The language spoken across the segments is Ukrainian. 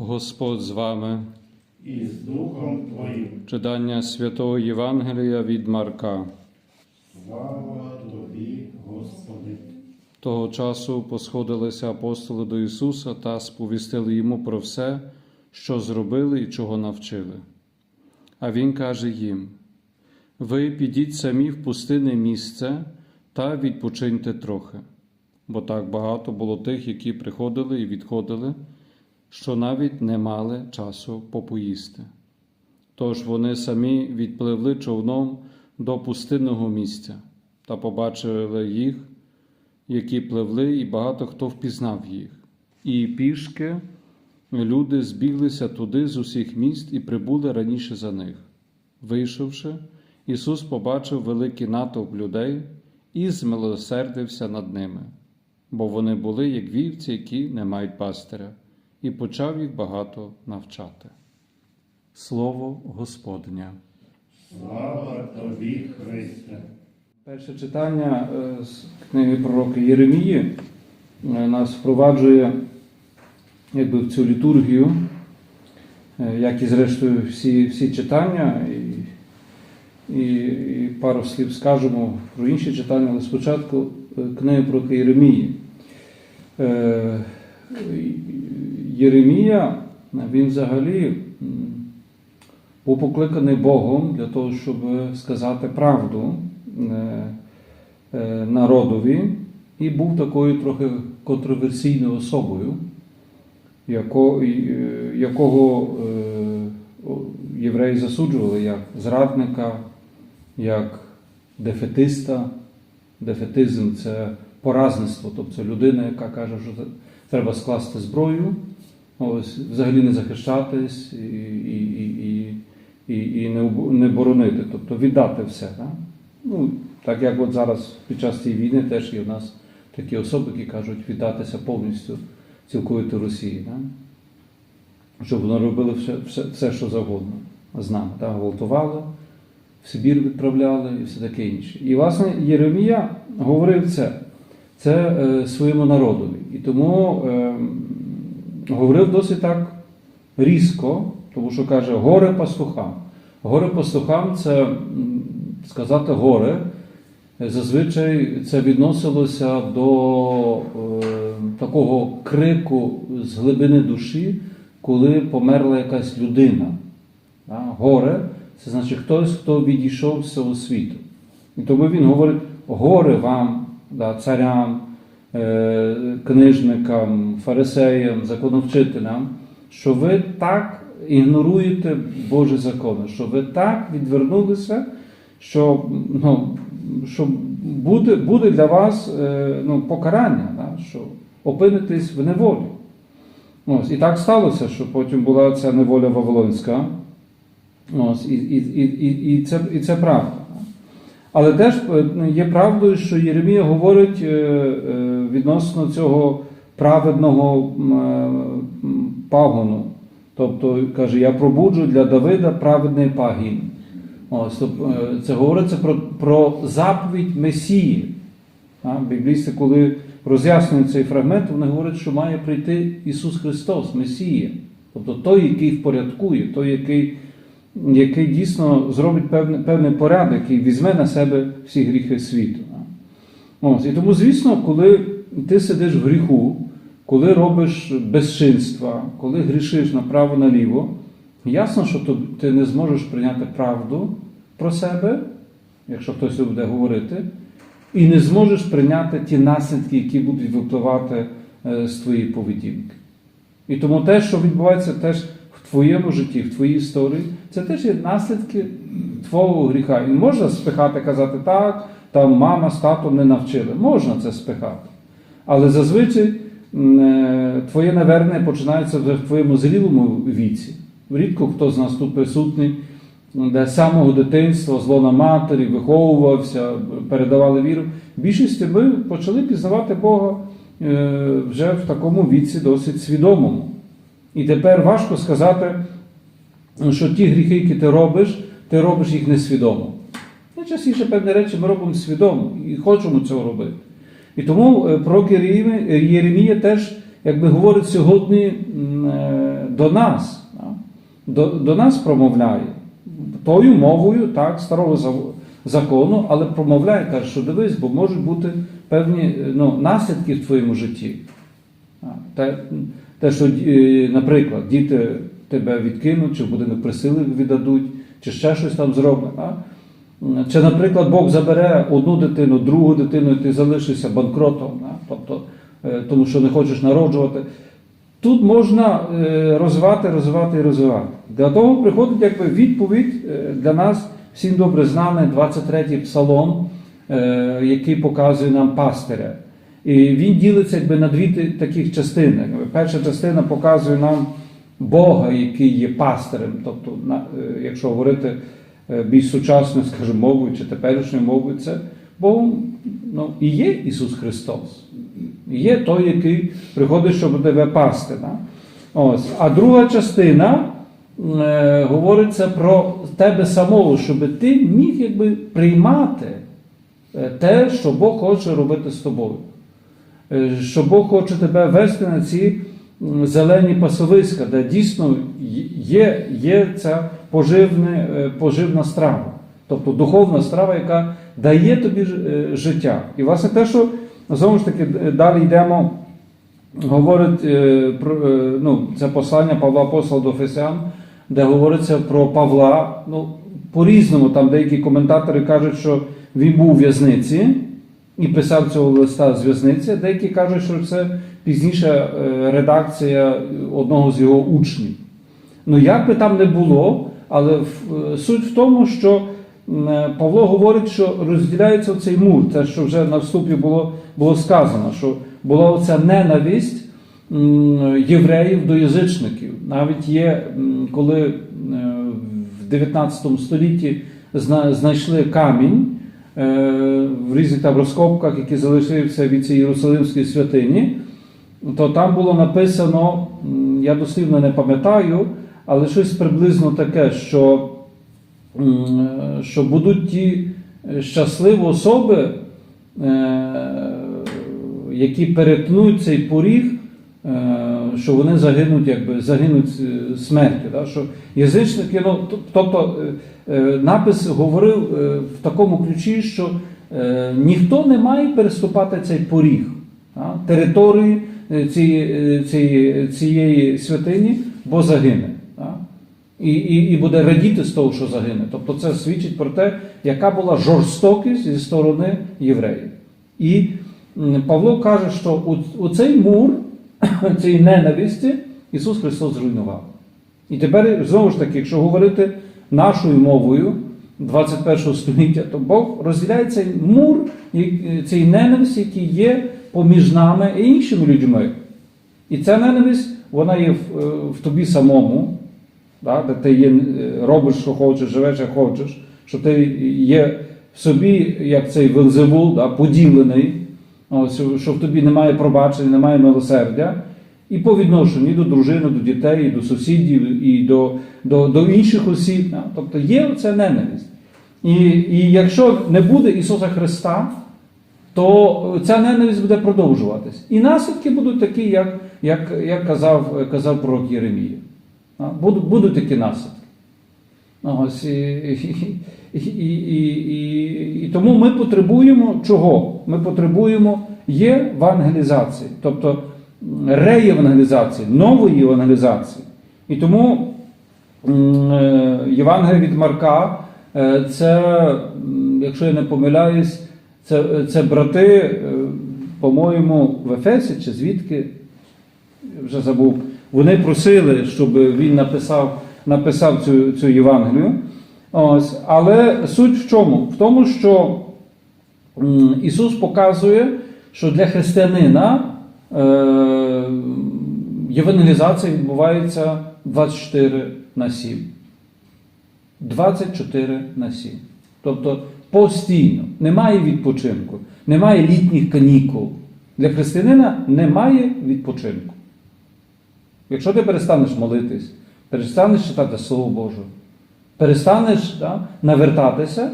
Господь з вами. і з Духом Твоїм. Читання святого Євангелія від Марка. Слава Тобі, Господи. Того часу посходилися апостоли до Ісуса та сповістили йому про все, що зробили і чого навчили. А Він каже їм: Ви підіть самі в пустинне місце та відпочиньте трохи, бо так багато було тих, які приходили і відходили, що навіть не мали часу попоїсти. Тож вони самі відпливли човном до пустинного місця та побачили їх, які пливли, і багато хто впізнав їх. І пішки люди збіглися туди з усіх міст і прибули раніше за них. Вийшовши, Ісус побачив великий натовп людей і змилосердився над ними, бо вони були як вівці, які не мають пастиря, і почав їх багато навчати. Слово Господнє. Слава Тобі, Христе. Перше читання е, з книги пророка Єремії е, нас впроваджує якби, в цю літургію, е, як і зрештою всі, всі читання, і, і, і пару слів скажемо про інші читання, але спочатку книги пророка Єремії. Єремія, він взагалі був покликаний Богом для того, щоб сказати правду е, е, народові, і був такою трохи контроверсійною особою, е, якого євреї засуджували як зрадника, як дефетиста. Дефетизм це поразництво, тобто людина, яка каже, що треба скласти зброю, ось, взагалі не захищатись і, і, і, і, і, не, не боронити, тобто віддати все. Да? Ну, так як от зараз під час цієї війни теж є в нас такі особи, які кажуть віддатися повністю цілковито Росії. Да? Щоб вони робили все, все, все, що завгодно з нами. Да? Гвалтували, в Сибір відправляли і все таке інше. І, власне, Єремія говорив це, це е, своєму народові. І тому е, говорив досить так різко, тому що каже горе пастухам. Горе пастухам це сказати горе. Зазвичай це відносилося до е, такого крику з глибини душі, коли померла якась людина. Да? Горе це значить хтось, хто відійшов з цього світу. І тому він говорить: горе вам, да, царям, книжникам, фарисеям, законовчителям, що ви так ігноруєте Божі закони, що ви так відвернулися, що, ну, що буде, буде для вас е, ну, покарання, да, що опинитесь в неволі. Ось, і так сталося, що потім була ця неволя Вавилонська. Ось, і, і, і, і, це, і це правда. Але теж е, є правдою, що Єремія говорить е, е, відносно цього праведного пагону. Тобто каже, я пробуджу для Давида праведний пагін. Ось, це говориться про, про заповідь Месії. А, Біблісти, коли роз'яснюють цей фрагмент, вони говорять, що має прийти Ісус Христос, Месія. Тобто той, який впорядкує, той, який, який дійсно зробить певний, певний порядок, який візьме на себе всі гріхи світу. Ось, і тому, звісно, коли ти сидиш в гріху, коли робиш безчинства, коли грішиш направо-наліво, ясно, що ти не зможеш прийняти правду про себе, якщо хтось буде говорити, і не зможеш прийняти ті наслідки, які будуть випливати е, з твоєї поведінки. І тому те, що відбувається теж твоєму житті, в твоїй історії, це теж є наслідки твого гріха. І можна спихати, казати так, там мама з татом не навчили. Можна це спихати. Але зазвичай е, твоє навернення починається вже в твоєму зрілому віці. Рідко хто з нас тут присутній, де самого дитинства, зло на матері, виховувався, передавали віру. В більшості ми почали пізнавати Бога е, вже в такому віці досить свідомому. І тепер важко сказати, що ті гріхи, які ти робиш, ти робиш їх несвідомо. Найчастіше певні речі ми робимо свідомо і хочемо цього робити. І тому е, пророк Єремія Єремія теж якби говорить сьогодні е, до нас, до, до нас промовляє тою мовою так, старого закону, але промовляє, каже, що дивись, бо можуть бути певні е, ну, наслідки в твоєму житті. Те, що, е, наприклад, діти тебе відкинуть, чи в будинок присили віддадуть, чи ще щось там зроблять. Чи, наприклад, Бог забере одну дитину, другу дитину, і ти залишишся банкротом, тобто, е, тому що не хочеш народжувати. Тут можна е, розвивати, розвивати і розвивати. Для того приходить якби відповідь для нас всім добре знаний 23-й псалом, який показує нам пастиря. І він ділиться якби на дві таких частини. Перша частина показує нам Бога, який є пастирем. Тобто, е, якщо говорити е, більш сучасною, скажімо, мовою чи теперішньою мовою, це Богом ну, і є Ісус Христос. І Є той, який приходить, щоб тебе пасти. Да? Ось. А друга частина е, говориться про тебе самого, щоб ти міг якби, приймати е, те, що Бог хоче робити з тобою. Е, Що Бог хоче тебе вести на ці зелені пасовиська, де дійсно є, є ця поживне, е, поживна страва, тобто духовна страва, яка дає тобі е, життя. І власне те, що знову ж таки далі йдемо, говорить про ну, це послання Павла Апостола до Фесян, де говориться про Павла. Ну, по-різному, там деякі коментатори кажуть, що він був у в'язниці і писав цього листа з в'язниці, деякі кажуть, що це пізніша е, редакція одного з його учнів. Ну, як би там не було, але е, суть в тому, що е, Павло говорить, що розділяється цей мур, те, що вже на вступі було, було сказано, що була оця ненависть євреїв до язичників. Навіть є, коли в 19 столітті знайшли камінь в різних там розкопках, які залишилися від цієї Єрусалимської святині, то там було написано, я дослівно не пам'ятаю, але щось приблизно таке, що, е, що будуть ті е, щасливі особи, е, які перетнуть цей поріг, е, що вони загинуть, якби загинуть е, смертю. Да? Що язичники, ну, тобто е, е, напис говорив в такому ключі, що ніхто не має переступати цей поріг да? території цієї, цієї, цієї святині, бо загине. І, і, і буде радіти з того, що загине. Тобто це свідчить про те, яка була жорстокість зі сторони євреїв. І Павло каже, що у, у цей мур цієї ненависті Ісус Христос зруйнував. І тепер, знову ж таки, якщо говорити нашою мовою 21 століття, то Бог розділяє цей мур, і- цей ненависть, який є поміж нами і іншими людьми. І ця ненависть, вона є в, е, в тобі самому, да, де ти є, е, робиш, що хочеш, живеш, як хочеш, що ти є в собі, як цей Велзевул, да, поділений, що в тобі немає пробачення, немає милосердя. І по відношенню і до дружини, до дітей, і до сусідів, і до, до, до інших осіб. Тобто є оця ненависть. І, і якщо не буде Ісуса Христа, то ця ненависть буде продовжуватись. І наслідки будуть такі, як, як, як казав, казав пророк Єремія. Будуть, будуть такі наслідки. Ось, і, і, і, і, і, тому ми потребуємо чого? Ми потребуємо євангелізації, тобто реєвангелізації, нової євангелізації. І тому е, Євангелія від Марка е, це, якщо я не помиляюсь, це, це брати, е, по-моєму, в Ефесі чи звідки, вже забув, вони просили, щоб він написав, написав цю, цю Євангелію. Ось, але суть в чому? В тому, що Ісус показує, що для християнина е, євангелізація відбувається 24 на 7. 24 на 7. Тобто постійно, немає відпочинку, немає літніх канікул. Для християнина немає відпочинку. Якщо ти перестанеш молитись, перестанеш читати Слово Боже, перестанеш да, навертатися,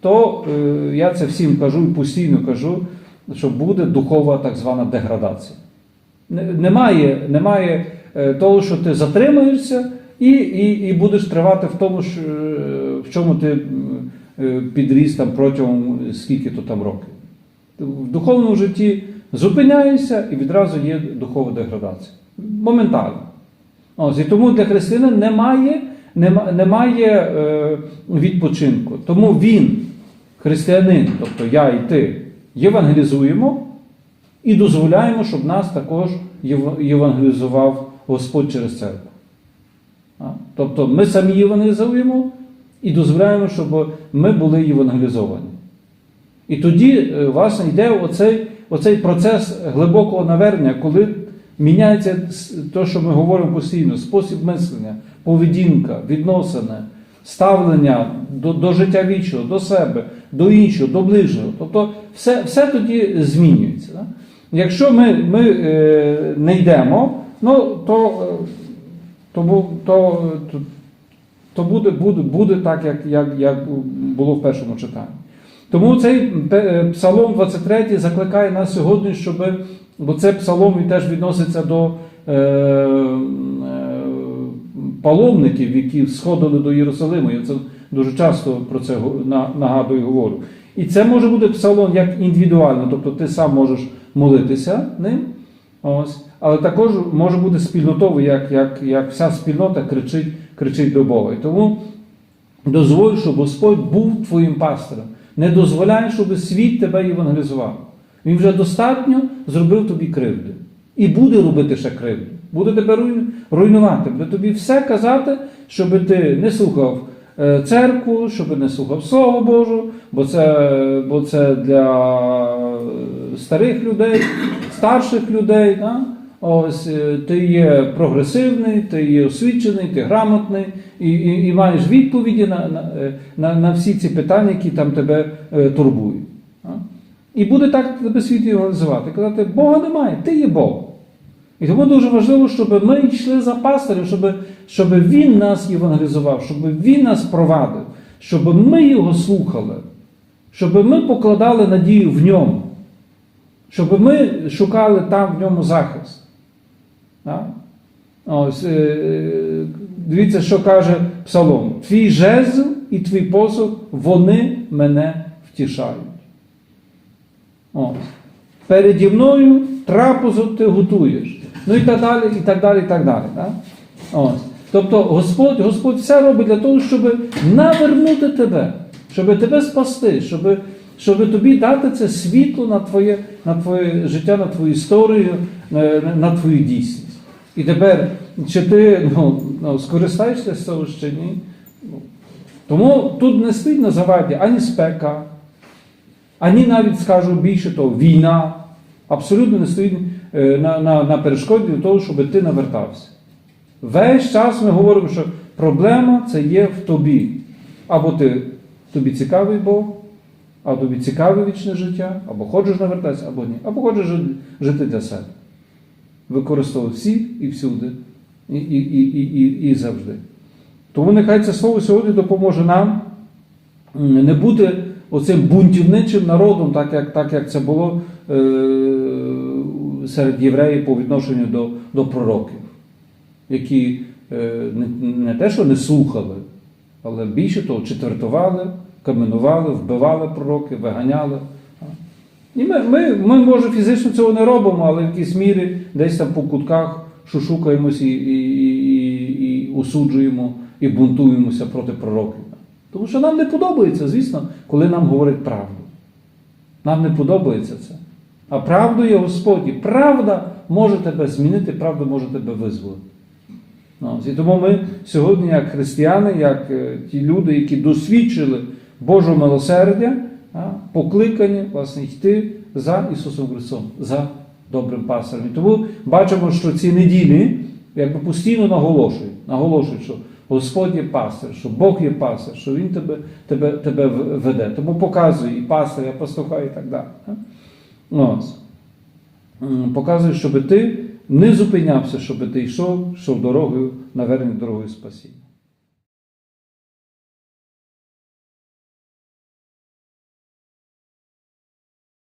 то е, я це всім кажу і постійно кажу, що буде духова так звана деградація. Немає, немає е, того, що ти затримаєшся і, і, і будеш тривати в тому, що, е, в чому ти е, підріс там протягом скільки то там років. В духовному житті зупиняєшся і відразу є духова деградація. Моментально. Ось, і тому для християнина немає, нема- немає е, відпочинку. Тому він, християнин, тобто я і ти, євангелізуємо і дозволяємо, щоб нас також євангелізував Господь через церкву. Тобто ми самі євангелізуємо і дозволяємо, щоб ми були євангелізовані. І тоді, е, власне, йде оцей, оцей процес глибокого навернення, коли міняється те, що ми говоримо постійно, спосіб мислення, поведінка, відносини, ставлення до, до життя вічого, до себе, до іншого, до ближнього. Тобто все, все тоді змінюється. Да? Якщо ми, ми е, не йдемо, ну, то, е, то, то, то, буде, буде, буде так, як, як, як було в першому читанні. Тому цей псалом 23 закликає нас сьогодні, щоб, бо це псалом він теж відноситься до е, е, паломників, які сходили до Єрусалиму. Я це дуже часто про це нагадую і говорю. І це може бути псалом як індивідуально, тобто ти сам можеш молитися ним. Ось. Але також може бути спільнотовий, як, як, як вся спільнота кричить, кричить до Бога. І тому дозволь, щоб Господь був твоїм пастирем. Не дозволяй, щоб світ тебе євангелізував. Він вже достатньо зробив тобі кривди. І буде робити ще кривду. Буде тебе руйнувати, буде тобі все казати, щоб ти не слухав е, церкву, щоб не слухав Слово Боже, бо це, бо це для е, старих людей, старших людей. Да? Ось е, ти є прогресивний, ти є освічений, ти грамотний і, і, і маєш відповіді на, е, на, на всі ці питання, які там тебе е, турбують. А? І буде так тебе світ євангелізувати. Казати, Бога немає, ти є Бог. І тому дуже важливо, щоб ми йшли за пастирем, щоб, щоб він нас євангелізував, щоб він нас провадив, щоб ми його слухали, щоб ми покладали надію в ньому, щоб ми шукали там в ньому захист. Ось, е, дивіться, що каже Псалом. Твій жезл і твій посух, вони мене втішають. Ось. Переді мною трапезу ти готуєш. Ну і так далі, і так далі, і так далі. Так? Ось. Тобто Господь, Господь все робить для того, щоб навернути тебе, щоб тебе спасти, щоб, щоб тобі дати це світло на твоє, на твоє життя, на твою історію, на, на твою дійсність. І тепер, чи ти ну, ну, скористаєшся з цього чи ні? Ну, Тому тут не стоїть на заваді ані спека, ані навіть скажу більше того, війна абсолютно не стоїть е, на, на, на перешкоді для того, щоб ти навертався. Весь час ми говоримо, що проблема це є в тобі. Або ти тобі цікавий Бог, або тобі цікаве вічне життя, або хочеш навертатися, або ні, або хочеш жити для себе. Використовуй всі і всюди, і, і, і, і, і завжди. Тому нехай це слово сьогодні допоможе нам не бути оцим бунтівничим народом, так як, так як це було е, серед євреїв по відношенню до, до пророків, які е, не, не те, що не слухали, але більше того, четвертували, каменували, вбивали пророки, виганяли. І ми, ми, ми, може, фізично цього не робимо, але в якійсь мірі десь там по кутках шушукаємось і, і, і, і осуджуємо і бунтуємося проти пророків. Тому що нам не подобається, звісно, коли нам говорять правду. Нам не подобається це. А правду є Господь. Правда може тебе змінити, правда може тебе визволити. Ну, І тому ми сьогодні, як християни, як е, ті люди, які досвідчили Божого милосердя, покликані власне йти за Ісусом Христом, за добрим пастирем. І тому бачимо, що ці неділі якби постійно наголошують, наголошують, що Господь є пастир, що Бог є пастир, що Він тебе, тебе, тебе веде. Тому показує і пастиря, і пастуха, і так далі. а. Показує, щоб ти не зупинявся, щоб ти йшов, йшов дорогою, навернення дорогою спасіння.